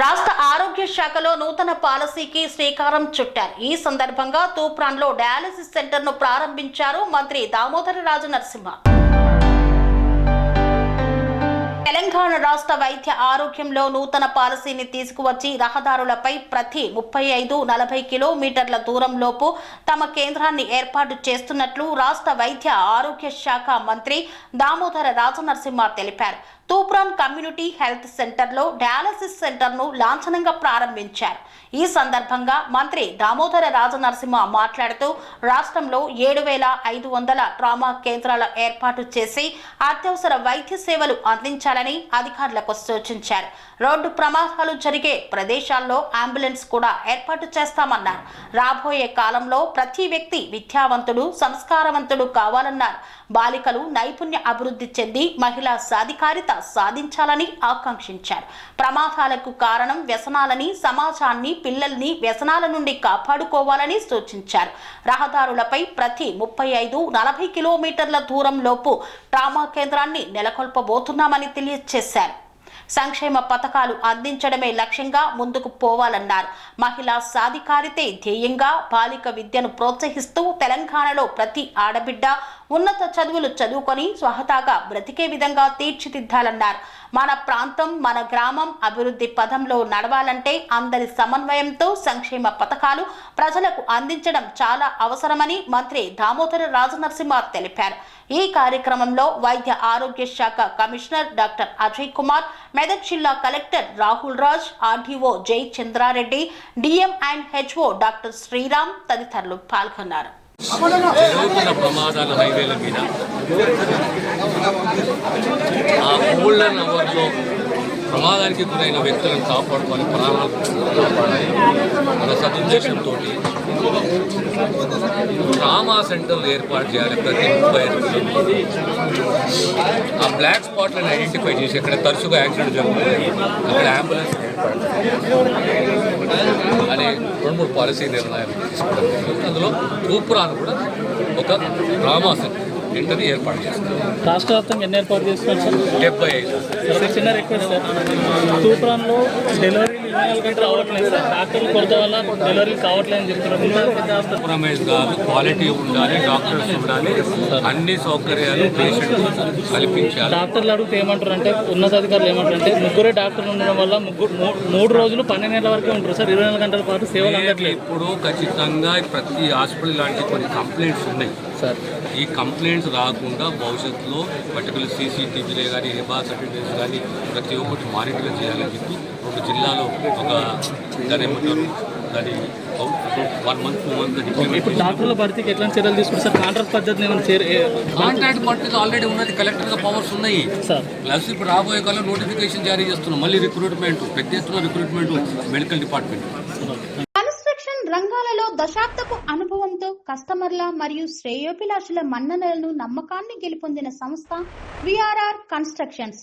రాష్ట్ర ఆరోగ్య శాఖలో నూతన పాలసీకి శ్రీకారం చుట్టారు. ఈ సందర్భంగా తూప్రాన్లో డయాలసిస్ సెంటర్ను ప్రారంభించారు మంత్రి దామోదర రాజు నరసింహ తెలంగాణ రాష్ట్ర వైద్య ఆరోగ్యంలో నూతన పాలసీని తీసుకువచ్చి రహదారులపై ప్రతి ముప్పై ఐదు నలభై కిలోమీటర్ల దూరంలోపు తమ కేంద్రాన్ని ఏర్పాటు చేస్తున్నట్లు రాష్ట్ర వైద్య ఆరోగ్య శాఖ మంత్రి దామోదర రాజనరసింహ తెలిపారు. తూప్రాన్ కమ్యూనిటీ హెల్త్ సెంటర్లో డయాలసిస్ సెంటర్ను లాంఛనంగా ప్రారంభించారు. ఈ సందర్భంగా మంత్రి దామోదర రాజనరసింహ మాట్లాడుతూ రాష్ట్రంలో ఏడు వేల ఐదు వందల ట్రామా కేంద్రాల ఏర్పాటు చేసి అత్యవసర వైద్య సేవలు అందించాలని అధికారులకు సూచించారు. రోడ్డు ప్రమాదాలు జరిగే ప్రదేశాల్లో అంబులెన్స్ కూడా ఏర్పాటు చేస్తామన్నారు. రాబోయే కాలంలో ప్రతి వ్యక్తి విద్యావంతుడు సంస్కారవంతుడు కావాలన్నారు. బాలికలు నైపుణ్య అభివృద్ధి చెంది మహిళా సాధికారిత సాధించాలని ఆకాంక్షించారు. ప్రమాదాలకు కారణం వ్యసనాలని సమాజాన్ని పిల్లల్ని వ్యసనాల నుండి కాపాడుకోవాలని సూచించారు. రహదారులపై ప్రతి ముప్పై ఐదు నలభై కిలోమీటర్ల దూరం లోపు ట్రామా కేంద్రాన్ని నెలకొల్పబోతున్నామని తెలియజేశారు. సంక్షేమ పథకాలు అందించడమే లక్ష్యంగా ముందుకు పోవాలన్నారు. మహిళా సాధికారితే ధ్యేయంగా బాలిక విద్యను ప్రోత్సహిస్తూ తెలంగాణలో ప్రతి ఆడబిడ్డ ఉన్నత చదువులు చదువుకొని స్వహతాగా బ్రతికే విధంగా తీర్చిదిద్దాలన్నారు. మన ప్రాంతం మన గ్రామం అభివృద్ధి పదంలో నడవాలంటే అందరి సమన్వయంతో సంక్షేమ పథకాలు ప్రజలకు అందించడం చాలా అవసరమని మంత్రి దామోదర రాజనరసింహ తెలిపారు. ఈ కార్యక్రమంలో వైద్య ఆరోగ్య శాఖ కమిషనర్ డాక్టర్ అజయ్ కుమార్ మెదక్ జిల్లా collector Rahul Raj RDO Jai Chandra Reddy DM and HO doctor Sriram తదితరులు పాల్గొన్నారు. జరుగుతున్న ప్రమాదాల హైవేల మీద. ఆ గోల్డెన్ అవర్లో ప్రమాదానికి గురైన వ్యక్తులను కాపాడుకొని ప్రాణాలు కాపాడాలి అన్న సదుద్దేశంతో ట్రామా సెంటర్లు ఏర్పాటు చేయాలి ప్రతి ముప్పై ఐదు ఆ బ్లాక్ స్పాట్లను ఐడెంటిఫై చేసి ఎక్కడ తరచుగా యాక్సిడెంట్ జరుగుతుంది అక్కడ అంబులెన్స్ ఏర్పాటు రెండు మూడు పాలసీ నిర్ణయాలు తీసుకోవడం జరిగింది అందులో తూపురాను కూడా ఒక డ్రామా ఇంటర్ని ఏర్పాటు చేస్తారు రాష్ట్ర వ్యాప్తంగా ఎన్ని ఏర్పాటు చేస్తున్నారు డెబ్బై ఐదు. చిన్న రిక్వెస్ట్ సార్. తూప్రాన్లో డెలివరీలు కాంప్రమైజ్ కాదు క్వాలిటీ ఉండాలి డాక్టర్స్ ఉండాలి అన్ని సౌకర్యాలు పేషెంట్ కల్పించాలి. డాక్టర్లు అడిగితే ఏమంటారు అంటే ఉన్నతాధికారులు ఏమంటారు అంటే ముగ్గురే డాక్టర్లు ఉండడం వల్ల ముగ్గురు మూడు రోజులు పన్నెండు నెలల వరకే ఉంటారు సార్. ఇరవై నాలుగు గంటల పాటు సేవలు అందట్లేదు. ఇప్పుడు ఖచ్చితంగా ప్రతి హాస్పిటల్ లాంటి కొన్ని కంప్లైంట్స్ ఉన్నాయి. సార్. ఈ కంప్లైంట్స్ రాకుండా భవిష్యత్తులో పర్టికులర్ సీసీటీవీలే కానీ హెబా సర్టిఫికేట్స్ కానీ ప్రతి ఒక్కటి మానిటర్ చేయాలని చెప్పి రెండు జిల్లాలో ఒక దాని ఏమంటారు? దాని వన్ మంత్ టూ మంత్ ఇప్పుడు డాక్టర్ల భర్తీకి ఎట్లాంటి చర్యలు తీసుకుంటారు? సార్ కాంట్రాక్ట్ పద్ధతిని ఏమైనా కాంట్రాక్ట్ పట్టిక ఆల్రెడీ ఉన్నది కలెక్టర్గా పవర్స్ ఉన్నాయి. సార్. ప్లస్ ఇప్పుడు రాబోయే కాలం నోటిఫికేషన్ జారీ చేస్తున్నాం మళ్ళీ రిక్రూట్మెంట్ పెద్ద ఎత్తున రిక్రూట్మెంట్ మెడికల్ డిపార్ట్మెంట్ కన్స్ట్రక్షన్ రంగాలలో దశాబ్దపు అనుభవంతో కస్టమర్ల మరియు శ్రేయోభిలాషుల మన్ననలను నమ్మకాన్ని గెలుపొందిన సంస్థ విఆర్ఆర్ కన్స్ట్రక్షన్స్